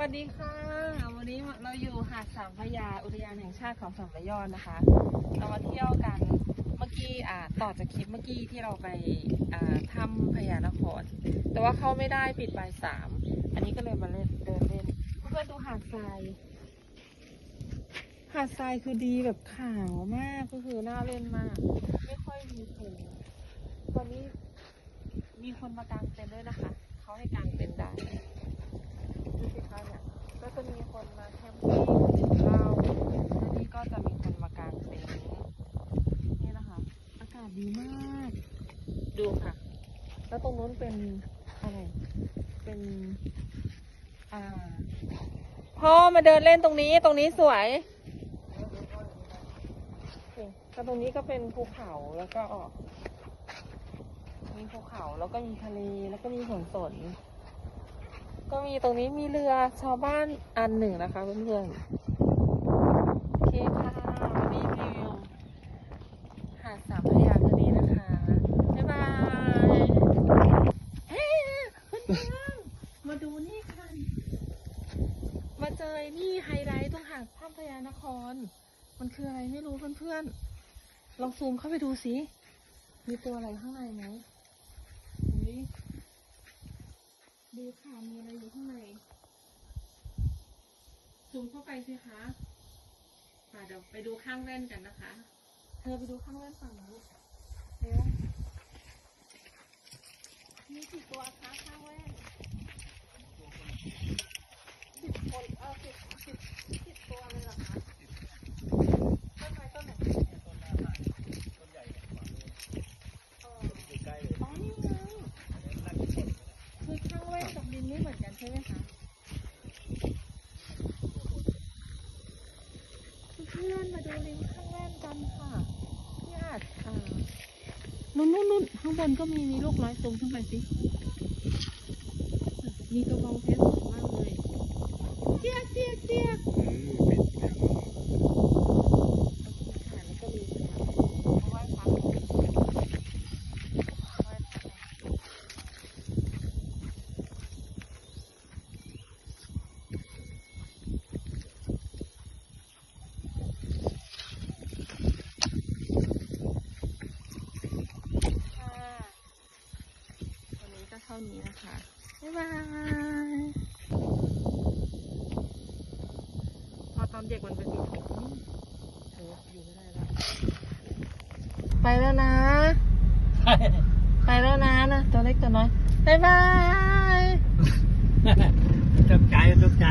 วัสดีค่ะ วันนี้เราอยู่หาดสามพระยาอุทยานแห่งชาติของสามพระยอดนะคะ เรามาเที่ยวกันเมื่อกี้อ่าต่อจากคลิปเมื่อกี้ที่เราไปอ่าถ้ำพญานคร แต่ว่าเข้าไม่ได้ปิดบ่ายสามอันนี้ก็เลยมาเล่นเดินเล่นเพื่อนๆดูหาดทรายหาดทรายคือดีแบบขาวมากก็คือน่าเล่นมาก ไม่ค่อยมีคนตอนนี้มีคนมากางเต็นท์ด้วยนะคะเขาให้กางเต็นท์ได้ ดูสิคะเนี่ยก็จะมีคนมาแคมปิ้งกินข้าวแล้วนี่ก็จะมีคนมากางเต็นท์นี่นะคะ อากาศดีมาก ดูค่ะ แล้วตรงนู้นเป็นอะไรเป็นอ่าพ่อมาเดินเล่นตรงนี้ตรงนี้สวยแล้วตรงนี้ก็เป็นภูเขาแล้วก็มีภูเขาแล้วก็มีทะเลแล้วก็มีสวนสน ก็มีตรงนี้มีเรือชาวบ้านอันหนึ่งนะคะเพื่อนๆโอเคค่ะวันนี้รีวิวหาดสามพระยาคืนนี้นะคะ บ๊ายบายเฮ้ยเพื่อนๆมาดูนี่ค่ะ มาเจอนี่ไฮไลท์ตรงหาดถ้ำพญานคร มันคืออะไรไม่รู้เพื่อนๆลองซูมเข้าไปดูสิมีตัวอะไรข้างในไหมอุ๊ย ดูค่ะ มีอะไรอยู่ข้างในซูมเข้าไปสิคะค่ะเดี๋ยวไปดูข้างแว่นกันนะคะ เธอไปดูข้างแว่นฝั่งนู้นเร็วมีกี่ตัวคะข้างแว่นสิบคนเออสิบสิบสิบตัวเลยเหรอคะต้นไม้ต้นไหนเอออ๋อนี่ไง คือข้างแว่นกับดินไม่เหมือนกันใช่ไหมคะเพื่อนมา ดูลิงข้างแว่นกันค่ะที่หาดค่ะนู่นนู่นนู่นข้างบนก็มีมีลูกน้อยซูมขึ้นไปสิ มีกระบองเพชรสวยมากเลยเจี๊ยกเจี๊ยกเจี๊ยกโอเคค่ะแล้วก็มีไหว้พระไหว้พระ ค่ะวันนี้ก็เท่านี้นะคะ บ๊ายบาย พอตอนเด็กมันเป็นสีทองเอออยู่ไม่ได้แล้วไปแล้วนะ ไปแล้วนะนะ ตัวเล็กตัวน้อย บ๊ายบาย ตกใจตกใจ